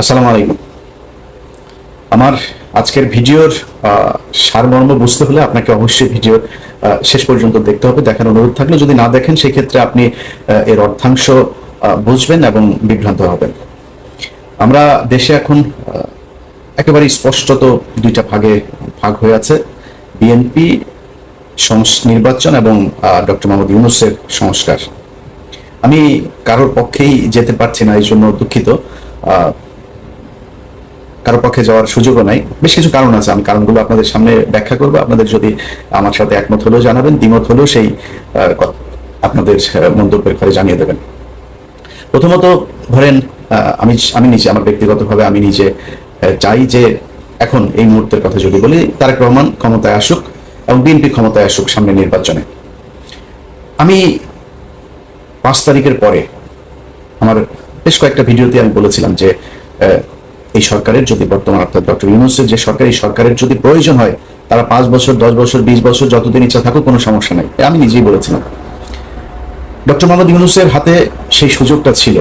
আসসালামু আলাইকুম। আমার আজকের ভিডিওর সারমর্ম বুঝতে হলে আপনাকে অবশ্যই ভিডিও শেষ পর্যন্ত দেখতে হবে, দেখার অনুরোধ থাকলে। যদি না দেখেন সেই ক্ষেত্রে আপনি এর অর্থাংশ বুঝবেন এবং বিভ্রান্ত হবেন। আমরা দেশে এখন একেবারে স্পষ্টত দুইটা ভাগে ভাগ হয়ে আছে। বিএনপি নির্বাচন এবং ডক্টর মোহাম্মদ ইউনুসের সংস্কার। আমি কারোর পক্ষেই যেতে পারছি না, এই জন্য দুঃখিত। কারোর পক্ষে যাওয়ার সুযোগও নাই। বেশ কিছু কারণ আছে, আমি কারণগুলো আপনাদের সামনে ব্যাখ্যা করব। আপনাদের যদি আমার সাথে একমত হলেও জানাবেন, দ্বিমত হলেও সেই আপনাদের মন্তব্যের ঘরে জানিয়ে দেবেন। প্রথমত ধরেন আমি আমি নিজে, আমার ব্যক্তিগতভাবে আমি নিজে চাই যে এখন এই মুহূর্তের কথা যদি বলি, তারেক রহমান ক্ষমতায় আসুক এবং বিএনপি ক্ষমতায় আসুক সামনে নির্বাচনে। আমি পাঁচ তারিখের পরে আমার বেশ কয়েকটা ভিডিওতে আমি বলেছিলাম যে এই সরকারের যদি বর্তমান অর্থাৎ ডক্টর ইউনুসের যে সরকার, এই সরকারের যদি প্রয়োজন হয়, তারা পাঁচ বছর, দশ বছর, বিশ বছর যতদিন ইচ্ছা থাকুক, কোনো সমস্যা নেই। আমি নিজেই বলেছিলাম। ডক্টর মোহাম্মদ ইউনুসের হাতে সেই সুযোগটা ছিল।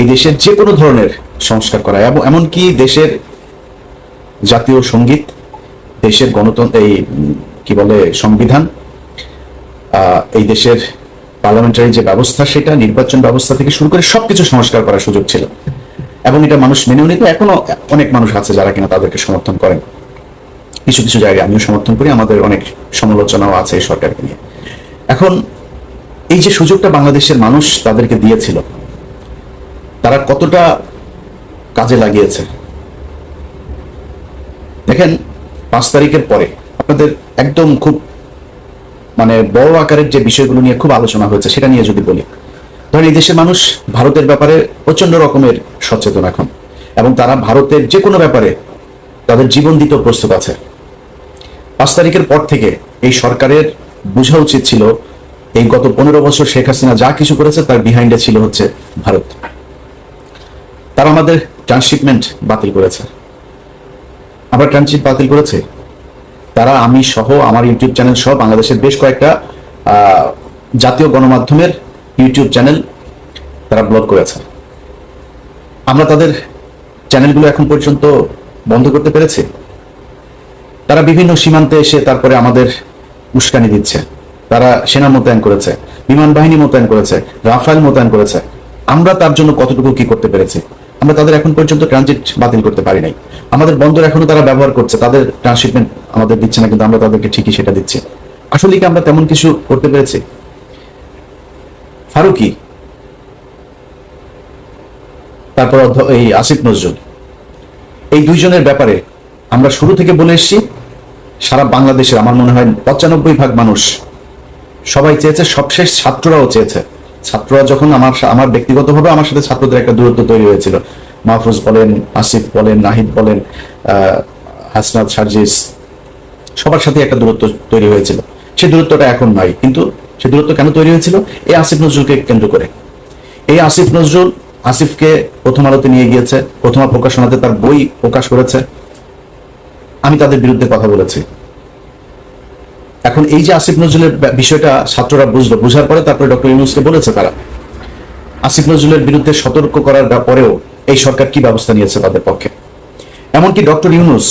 এই দেশের যে কোনো ধরনের সংস্কার করা, এবং এমনকি দেশের জাতীয় সংগীত, দেশের গণতন্ত্র, এই, কি বলে, সংবিধান এই দেশের পার্লামেন্টারি যে ব্যবস্থা, সেটা নির্বাচন ব্যবস্থা থেকে শুরু করে সবকিছু সংস্কার করার সুযোগ ছিল। এবং এটা মানুষ মেনেও নিত এখনও অনেক মানুষ আছে যারা কিনা তাদেরকে সমর্থন করেন। কিছু কিছু জায়গায় আমিও সমর্থন করি, আমাদের অনেক সমালোচনাও আছে এই সরকারকে নিয়ে। এখন এই যে সুযোগটা বাংলাদেশের মানুষ তাদেরকে দিয়েছিল, তারা কতটা কাজে লাগিয়েছে? দেখেন, পাঁচ তারিখের পরে আপনাদের একদম খুব মানে বড় আকারের যে বিষয়গুলো নিয়ে খুব আলোচনা হয়েছে, সেটা নিয়ে যদি বলি ধরেন এই দেশের মানুষ ভারতের ব্যাপারে প্রচণ্ড রকমের সচেতন এখন। এবং তারা ভারতের যে কোনো ব্যাপারে তাদের জীবন দিতেও প্রস্তুত আছে। পাঁচ তারিখের পর থেকে এই সরকারের বোঝা উচিত ছিল, এই গত পনেরো বছর শেখ হাসিনা যা কিছু করেছে তার বিহাইন্ডে ছিল হচ্ছে ভারত। তারা আমাদের ট্রান্সশিপমেন্ট বাতিল করেছে। আবার ট্রানজিট বাতিল করেছে? তারা, আমি সহ, আমার ইউটিউব চ্যানেল সহ বাংলাদেশের বেশ কয়েকটা জাতীয় গণমাধ্যমের ইউটিউব চ্যানেল তারা ব্লক করেছে। আমরা তাদের চ্যানেলগুলো এখন পর্যন্ত বন্ধ করতে পেরেছি। তারা বিভিন্ন সীমান্তে এসে তারপরে আমাদের উস্কানি দিচ্ছে। তারা সেনা মোতায়েন করেছে, বিমান বাহিনী মোতায়েন করেছে রাফায়েল মোতায়েন করেছে। আমরা তার জন্য কতটুকু কি করতে পেরেছি? আমরা তাদের এখন পর্যন্ত ট্রানজিট বাতিল করতে পারি নাই। আমাদের বন্দর এখনও তারা ব্যবহার করছে, তাদের ট্রান্সশিপমেন্ট আমাদের দিচ্ছে না, কিন্তু আমরা তাদেরকে ঠিকই সেটা দিচ্ছি। আসলে কি আমরা তেমন কিছু করতে পেরেছি? ফারুকি। তারপর এই আসিফ নজরুল। এই দুইজনের ব্যাপারে আমরা শুরু থেকে বলে এসেছি সারা বাংলাদেশের আমার মনে হয় পঁচানব্বই ভাগ মানুষ সবাই চেয়েছে সবশেষ ছাত্ররাও চেয়েছে। ছাত্ররা যখন আমার আমার ব্যক্তিগতভাবে আমার সাথে ছাত্রদের একটা দূরত্ব তৈরি হয়েছিল। মাহফুজ বলেন আসিফ বলেন নাহিদ বলেন আহ, হাসনাত সার্জিস সবার সাথে একটা দূরত্ব তৈরি হয়েছিল। সেই দূরত্বটা এখন নাই কিন্তু সেই দূরত্ব কেন তৈরি হয়েছিল? এই আসিফ নজরুলকে কেন্দ্র করে। এই আসিফ নজরুল আসিফকে প্রথম আলোতে নিয়ে গিয়েছে, প্রথমা প্রকাশনাতে তার বই প্রকাশ করেছে। আমি তাদের বিরুদ্ধে কথা বলেছি। এখন এই যে আসিফ নজরুলের বিষয়টা ছাত্ররা বুঝলো, বুঝার পরে তারপরে ডক্টর ইউনুসকে বলেছে তারা। আসিফ নজরুলের বিরুদ্ধে সতর্ক করার পরেও এই সরকার কি ব্যবস্থা নিয়েছে তাদের পক্ষে? এমনকি ডক্টর ইউনুস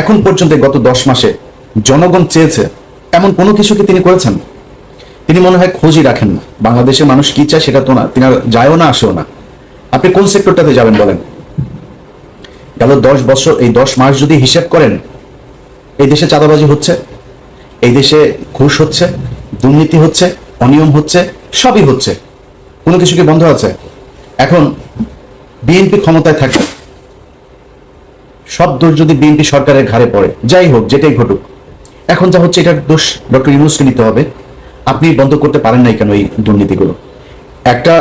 এখন পর্যন্ত গত দশ মাসে জনগণ চেয়েছে, এমন কোনো কিছু কি তিনি করেছেন? তিনি মনে হয় খোঁজই রাখেন না। বাংলাদেশের মানুষ কি চায় সেটা তো না। তিনি যায়ও না, আসেও না। আপনি কোন সেক্টরটাতে যাবেন বলেন? গেল দশ বছর, এই দশ মাস যদি হিসেব করেন, এই দেশে চাঁদাবাজি হচ্ছে, এই দেশে ঘুষ হচ্ছে, দুর্নীতি হচ্ছে, অনিয়ম হচ্ছে, সবই হচ্ছে। কোনো কিছু কি বন্ধ আছে? এখন বিএনপি ক্ষমতায় থাকে। সব দোষ যদি বিএনপি সরকারের ঘাড়ে পড়ে, যাই হোক, যেটাই ঘটুক। এখন যা হচ্ছে, এটার দোষ ডক্টর ইউনুসকে নিতে হবে। আপনি বন্ধ করতে পারেন নাই কেন এই দুর্নীতিগুলো? একটা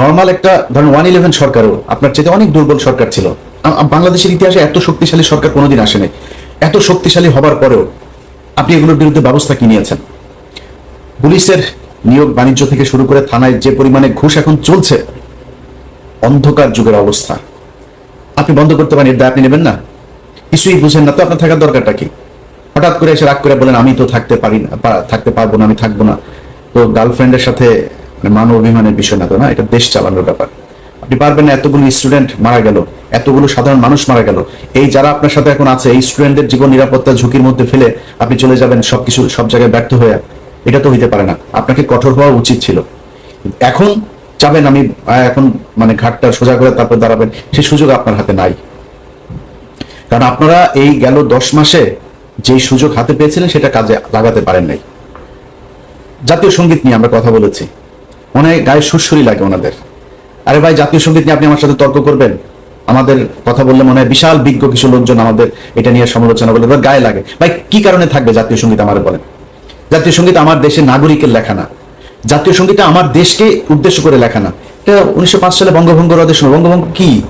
নর্মাল একটা, ধরেন ওয়ান ইলেভেন সরকারও আপনার চেয়ে অনেক দুর্বল সরকার ছিল। বাংলাদেশের ইতিহাসে এত শক্তিশালী সরকার কোনোদিন আসে নাই। এত শক্তিশালী হবার পরেও আপনি এগুলোর বিরুদ্ধে ব্যবস্থা কি নিয়েছেন? পুলিশের নিয়োগ বাণিজ্য থেকে শুরু করে থানায় যে পরিমাণে ঘুষ এখন চলছে, অন্ধকার যুগের অবস্থা। আপনি বন্ধ করতে পারেন, এর দায় আপনি নেবেন না। কিছুই বুঝেন না, তো আপনার থাকার দরকারটা কি? হঠাৎ করে এসে রাগ করে বলেন আমি তো থাকতে পারি না থাকতে পারব না, আমি থাকব না। তো গার্লফ্রেন্ডের সাথে মানে মান অভিমানের বিষয় না তো না, এটা দেশ চালানোর ব্যাপার। আপনি পারবেন না, এতগুলো স্টুডেন্ট মারা গেল, এতগুলো সাধারণ মানুষ মারা গেল। এই যারা আপনার সাথে এখন আছে, এই স্টুডেন্টদের জীবন নিরাপত্তা ঝুঁকির মধ্যে ফেলে আপনি চলে যাবেন সবকিছু সব জায়গায় ব্যর্থ হয়ে, এটা তো হইতে পারে না। আপনাকে কঠোর হওয়া উচিত ছিল। এখন চাবেন, আমি এখন মানে ঘাটটা সোজা করে তারপর দাঁড়াবেন সেই সুযোগ আপনার হাতে নাই। কারণ আপনারা এই গেল দশ মাসে যেই সুযোগ হাতে পেয়েছিলেন সেটা কাজে লাগাতে পারেন নাই। জাতীয় সংগীত নিয়ে আমরা কথা বলেছি। মনে হয় গায়ে সুরসুরি লাগে ওনাদের। আরে ভাই, জাতীয় সংগীত নিয়ে আপনি আমার সাথে তর্ক করবেন? আমাদের কথা বললে মনে হয় বিশাল বিজ্ঞ কিছু লোকজন আমাদের এটা নিয়ে সমালোচনা বলে গায়ে লাগে। ভাই, কি কারণে থাকবে জাতীয় সংগীত আমার বলেন? জাতীয় সংগীত আমার দেশের নাগরিকের লেখা না। জাতীয় সঙ্গীতটা আমার দেশকে উদ্দেশ্য করে লেখা না। এটা উনিশশো পাঁচ সালে বঙ্গভঙ্গ রদের বঙ্গভঙ্গ কি?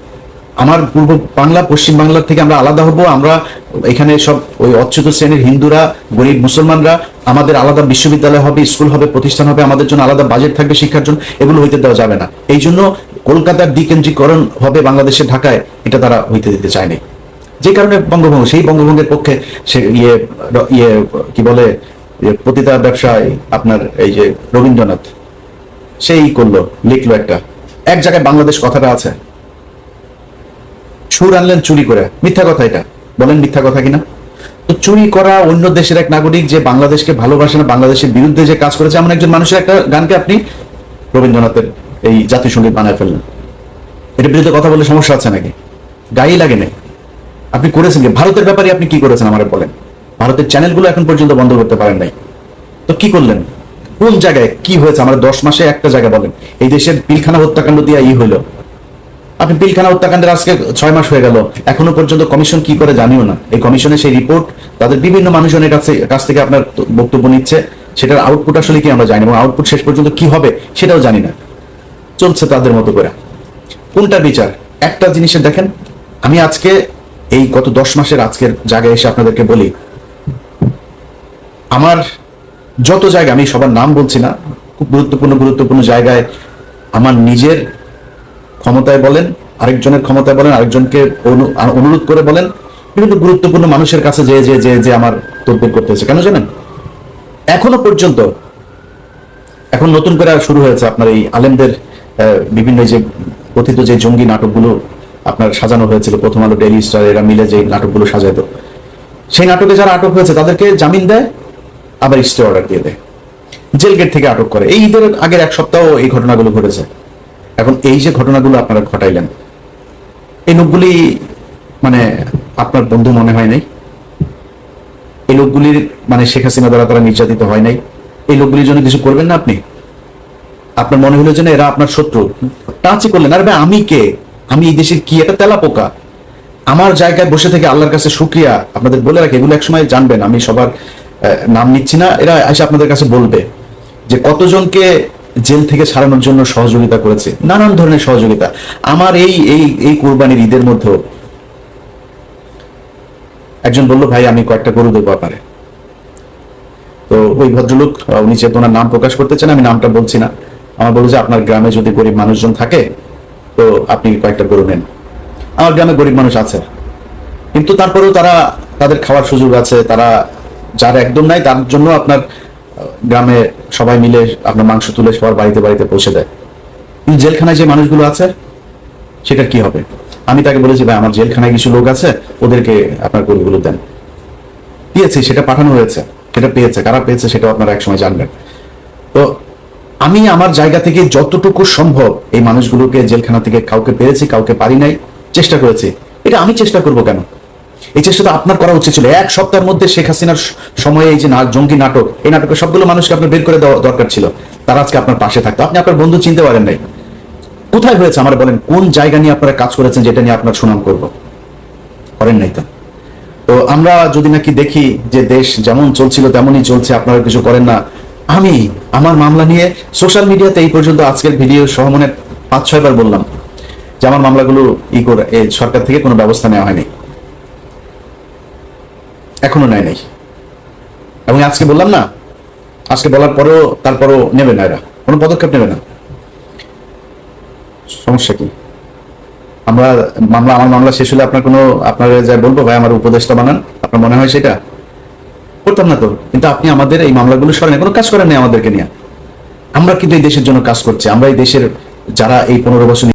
আমার পূর্ব বাংলা, পশ্চিম বাংলার থেকে আমরা আলাদা হব, আমরা এখানে সব ওই অচ্যুত শ্রেণির হিন্দুরা, গরিব মুসলমানরা আমাদের আলাদা বিশ্ববিদ্যালয় হবে, স্কুল হবে, প্রতিষ্ঠান হবে, আমাদের জন্য আলাদা বাজেট থাকবে শিক্ষার জন্য, এগুলো হইতে দেওয়া যাবে না। এই জন্য কলকাতার দ্বিকেন্দ্রীকরণ হবে বাংলাদেশের ঢাকায়, এটা তারা হইতে দিতে চায়নি। যে কারণে বঙ্গভঙ্গ, সেই বঙ্গভঙ্গের পক্ষে সে ইয়ে ইয়ে কি বলে ইয়ে পতিতা ব্যবসায় আপনার এই যে রবীন্দ্রনাথ, সেই করল, লিখলো একটা। এক জায়গায় বাংলাদেশ কথাটা আছে। সুর আনলেন চুরি করে, মিথ্যা কথা এটা। বলেন মিথ্যা কথা কিনা? তো চুরি করা অন্য দেশের এক নাগরিক যে বাংলাদেশকে ভালোবাসে না, বাংলাদেশের বিরুদ্ধে যে কাজ করেছে, এমন একজন মানুষের একটা গানকে আপনি রবীন্দ্রনাথের এই জাতীয় সংগীত বানায় ফেললেন। এটার বিরুদ্ধে কথা বললে সমস্যা আছে নাকি? গায়ে লাগে নাই। আপনি করেছেন কি? ভারতের ব্যাপারে আপনি কি করেছেন আমার বলেন। ভারতের চ্যানেলগুলো এখন পর্যন্ত বন্ধ করতে পারেন নাই। তো কি করলেন? কোন জায়গায় কি হয়েছে? আমার দশ মাসে একটা জায়গা বলেন। এই দেশের পিলখানা হত্যাকাণ্ড দিয়ে ই হইল। আপনি পিলখানা হত্যাকাণ্ডের আজকে ছয় মাস হয়ে গেল। এখনও পর্যন্ত কমিশন কি করে জানিও না। এই কমিশনের সেই রিপোর্ট তাদের বিভিন্ন মানুষজনের কাছে কাছ থেকে আপনার বক্তব্য নিচ্ছে। সেটার আউটপুট আসলে কি আমরা জানি এবং আউটপুট শেষ পর্যন্ত কি হবে সেটাও জানি না। চলছে তাদের মতো করে। কোনটা বিচার? একটা জিনিসের দেখেন, আমি আজকে এই গত দশ মাসের আজকের জায়গায় এসে আপনাদেরকে বলি, আমার যত জায়গা আমি সবার নাম বলছি না, খুব গুরুত্বপূর্ণ গুরুত্বপূর্ণ জায়গায় আমার নিজের ক্ষমতায় বলেন, আরেকজনের ক্ষমতায় বলেন, আরেকজনকে অনুরোধ করে বলেন, বিভিন্ন গুরুত্বপূর্ণ মানুষের কাছে যে যে যে যে আমার তদবির করতেছে কেন জানেন? এখনও পর্যন্ত, এখন নতুন করে শুরু হয়েছে আপনার এই আলেমদের বিভিন্ন যে কথিত যে জঙ্গি নাটকগুলো আপনার সাজানো হয়েছিল, প্রথম আলো, ডেইলি স্টার, এরা মিলে যে নাটকগুলো সাজাতো সেই নাটকে যারা আটক হয়েছে, তাদেরকে জামিন দেয়, আবার স্টে অর্ডার দিয়ে দেয়। জেল গেট থেকে আটক করে। এই ঈদের আগের এক সপ্তাহ এই ঘটনাগুলো ঘটেছে। এখন এই যে ঘটনাগুলো আপনারা ঘটাইলেন, এই লোকগুলি মানে আপনার বন্ধু মনে হয় নাই? এই লোকগুলির মানে শেখ হাসিনা দ্বারা তারা নির্যাতিত হয় নাই? এই লোকগুলির জন্য কিছু করবেন না আপনি? আপনার মনে হলো যে না এরা আপনার শত্রু। টাচই করলেন, আরে ভাই, আমি কে? আমি এই দেশের কি? একটা তেলা পোকা আমার জায়গায় বসে থেকে আল্লাহর কাছে শুক্রিয়া। আপনাদের বলে রাখি, এগুলো একসময় জানবেন, আমি সবার নাম নিচ্ছি না। এরা এসে আপনাদের কাছে বলবে যে কতজনকে জেল থেকে ছাড়ানোর জন্য সহযোগিতা করেছে। নানান ধরনের সহযোগিতা। আমার এই এই এই কোরবানির ঈদের মধ্যেও একজন বলল, ভাই, আমি কয়েকটা গরু দেবো ব্যাপারে তো ওই ভদ্রলোক উনি যেহেতু ওনার নাম প্রকাশ করতে চান, আমি নামটা বলছি না। আমার বলল যে, আপনার গ্রামে যদি গরিব মানুষজন থাকে, তো আপনি কয়েকটা গরু নেন। আমার গ্রামে গরিব মানুষ আছে। কিন্তু তারপরেও তারা, তাদের খাওয়ার সুযোগ আছে, তারা যার একদম নাই, তার জন্য আপনার গ্রামে সবাই মিলে আপনার মাংস তুলে সবার বাড়িতে বাড়িতে পৌঁছে দেয়। কিন্তু জেলখানায় যে মানুষগুলো আছে সেটা কি হবে? আমি তাকে বলেছি, ভাই, আমার জেলখানায় কিছু লোক আছে, ওদেরকে আপনার গরুগুলো দেন। দিয়েছি, সেটা পাঠানো হয়েছে, সেটা পেয়েছে। কারা পেয়েছে সেটাও আপনারা একসময় জানবেন। তো আমি আমার জায়গা থেকে যতটুকু সম্ভব এই মানুষগুলোকে জেলখানা থেকে কাউকে পেরেছি, কাউকে পারি নাই, চেষ্টা করেছি। এটা আমি চেষ্টা করব কেন? এই চেষ্টাটা আপনার করা উচিত ছিল। এক সপ্তাহের মধ্যে শেখ হাসিনার সময়ে এই যে জঙ্গি নাটক, এই নাটকের সবগুলো মানুষকে আপনার বের করে দেওয়া দরকার ছিল। তারা আজকে আপনার পাশে থাকতো। আপনি আপনার বন্ধু চিনতে পারেন নাই। কোথায় হয়েছে? আমার বলেন, কোন জায়গা নিয়ে আপনারা কাজ করেছেন যেটা নিয়ে আপনার সুনাম করব? করেন নাই তো। তো আমরা যদি নাকি দেখি যে দেশ যেমন চলছিল, তেমনই চলছে, আপনারা কিছু করেন না। আমি, আমার মামলা নিয়ে সোশ্যাল মিডিয়াতে এই পর্যন্ত আজকের ভিডিও সহ মনে পাঁচ ছয়বার বললাম যে আমার মামলাগুলো ই করে সরকার থেকে কোনো ব্যবস্থা নেওয়া হয়নি। এখনও নেয় নাই। এবং আজকে বললাম না, আজকে বলার পরেও তারপরও নেবে না এরা। কোনো পদক্ষেপ নেবে না। সমস্যা কি? আমরা মামলা, আমার মামলা শেষ হলে আপনার কোনো, আপনার যা বলব ভাই, আমার উপদেশটা বানান। আপনার মনে হয় সেটা? করতাম না তো। কিন্তু আপনি আমাদের এই মামলাগুলো সরেন কোনো কাজ করেন নাই আমাদেরকে নিয়ে। আমরা কিন্তু এই দেশের জন্য কাজ করছি। আমরা এই দেশের যারা এই পনেরো বছর